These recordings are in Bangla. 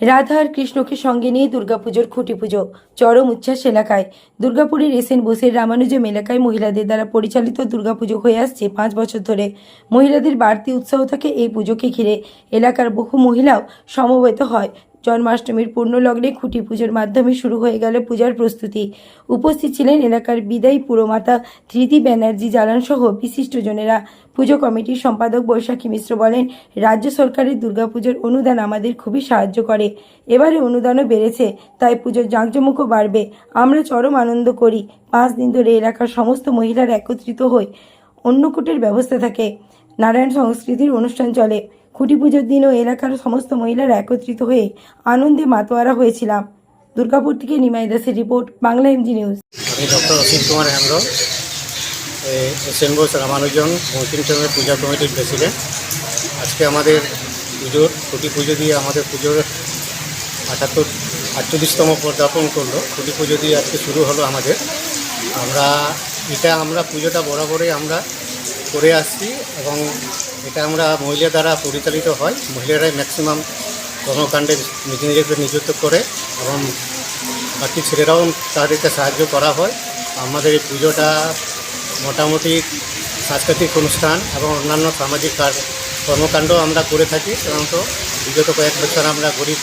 রাধা আর কৃষ্ণকে সঙ্গে নিয়ে দুর্গাপুজোর খুঁটি পুজো, চরম উচ্ছ্বাস এলাকায়। দুর্গাপুরের এসএন বোসের রামানুজম এলাকায় মহিলাদের দ্বারা পরিচালিত দুর্গাপুজো হয়ে আসছে পাঁচ বছর ধরে। মহিলাদের বাড়তি উৎসাহ থাকে এই পুজোকে ঘিরে। এলাকার বহু মহিলাও সমবেত হয়। জন্মাষ্টমীর পূর্ণলগ্নে খুঁটি পুজোর মাধ্যমে শুরু হয়ে গেল পূজার প্রস্তুতি। উপস্থিত ছিলেন এলাকার বিদায়ী পুরমাতা ধৃতি ব্যানার্জি জালান সহ বিশিষ্টজনেরা। পুজো কমিটির সম্পাদক বৈশাখী মিশ্র বলেন, রাজ্য সরকারের দুর্গাপুজোর অনুদান আমাদের খুবই সাহায্য করে। এবারে অনুদানও বেড়েছে, তাই পুজোর জাঁকজমকও বাড়বে। আমরা চরম আনন্দ করি। পাঁচ দিন ধরে এলাকার সমস্ত মহিলারা একত্রিত হয়ে অন্নকূটের ব্যবস্থা থাকে। নারায়ণ সংস্কৃতির অনুষ্ঠান চলে। খুঁটি পুজোর দিনও এলাকার সমস্ত মহিলারা একত্রিত হয়ে আনন্দে মাতোয়ারা হয়েছিলাম। দুর্গাপুর থেকে নিমাই দাসের report, Bangla M G news. আমি doctor Asit Kumar Hembrom S N Bose Ramanujan Bankimchandra Puja কমিটির প্রেসিডেন্ট। আজকে আমাদের পুজোর খুঁটি পুজো দিয়ে আমাদের পুজোর আটাত্তর, আটচল্লিশতম পদার্পণ করল। খুঁটি পুজো দিয়ে আজকে শুরু হলো আমাদের। আমরা, এটা আমরা পুজোটা বরাবরই আমরা করে আসছি এবং এটা আমরা মহিলা দ্বারা পরিচালিত হয়। মহিলারাই ম্যাক্সিমাম কর্মকাণ্ডে নিজে নিজেকে নিযুক্ত করে এবং বাকি ছেলেরাও তাদেরকে সাহায্য করা হয়। আমাদের এই পুজোটা মোটামুটি সাংস্কৃতিক অনুষ্ঠান এবং অন্যান্য সামাজিক কাজ কর্মকাণ্ড আমরা করে থাকি। সাধারণত বিগত কয়েক বছর আমরা গরিব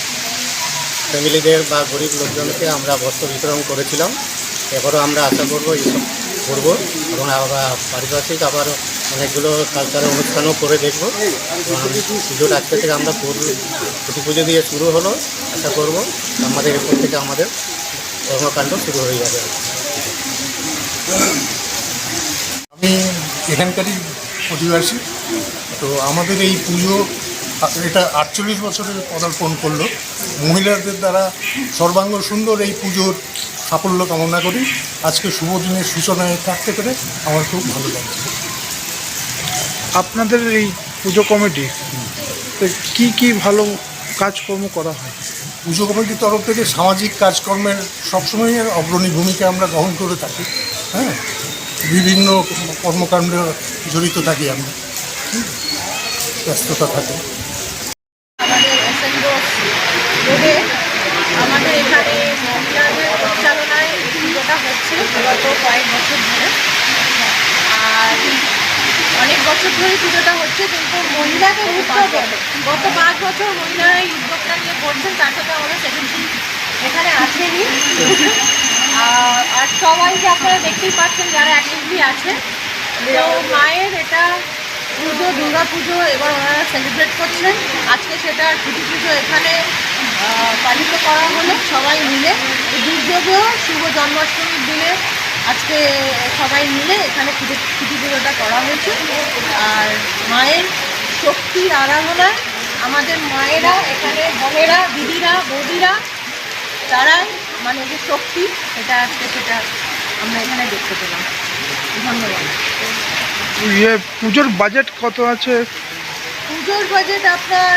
ফ্যামিলিদের বা গরিব লোকজনকে আমরা বস্ত্র বিতরণ করেছিলাম। এবারও আমরা আশা করব এইসব করব এবং আবার পারিপার্শ্বিক আবার অনেকগুলো কালচারাল অনুষ্ঠানও করে দেখব। পুজোটা আজকে থেকে আমরা ছুটি পুজো দিয়ে শুরু হলো, আশা করব আমাদের এরপর থেকে আমাদের কর্মকাণ্ড শুরু হয়ে যাবে। আমি এখানকারই অধিবাসী। তো আমাদের এই পুজো, এটা আটচল্লিশ বছরের পদার্পণ করল। মহিলাদের দ্বারা সর্বাঙ্গ সুন্দর এই পুজোর সাফল্য কামনা করি। আজকে শুভ দিনের সূচনায় থাকতে পেরে আমার খুব ভালো লাগছে। আপনাদের এই পুজো কমিটি কি কি ভালো কাজকর্ম করা হয়? পুজো কমিটির তরফ থেকে সামাজিক কাজকর্মের সবসময় অগ্রণী ভূমিকা আমরা গ্রহণ করে থাকি। হ্যাঁ? বিভিন্ন কর্মকাণ্ডে জড়িত থাকি আমরা। ব্যস্ততা থাকে আমাদের এসএন বোস রোডে আমাদের এখানে মহিলাদের পরিচালনায় পুজোটা হচ্ছে গত কয়েক বছর ধরে। আর অনেক বছর ধরে পুজোটা হচ্ছে, কিন্তু মহিলাদের উদ্যোগে গত পাঁচ বছর মহিলারা এই উদ্যোগটা নিয়ে করছেন, তার সাথে আমাদের সেক্রেটারি এখানে আসেনি। আর আর সবাইকে আপনারা দেখতেই পাচ্ছেন যারা অ্যাক্টিভলি আছে। তো মায়ের এটা পুজো, দুর্গা পুজো, এবার ওনারা সেলিব্রেট করছেন। আজকে সেটা ছুটি পুজো এখানে পালিত করা হলো সবাই মিলে। দুর্যোগেও শুভ জন্মাষ্টমীর দিনে আজকে সবাই মিলে এখানে পুজো ছুটি পুজোটা করা হয়েছে। আর মায়ের শক্তির আরাধনায় আমাদের মায়েরা এখানে বোনেরা দিদিরা বৌদিরা তারাই মানে যে শক্তি সেটা আজকে সেটা আমরা এখানে দেখতে পেলাম। ধন্যবাদ। ইয়ে পুজোর বাজেট কত আছে? পুজোর বাজেট আপনার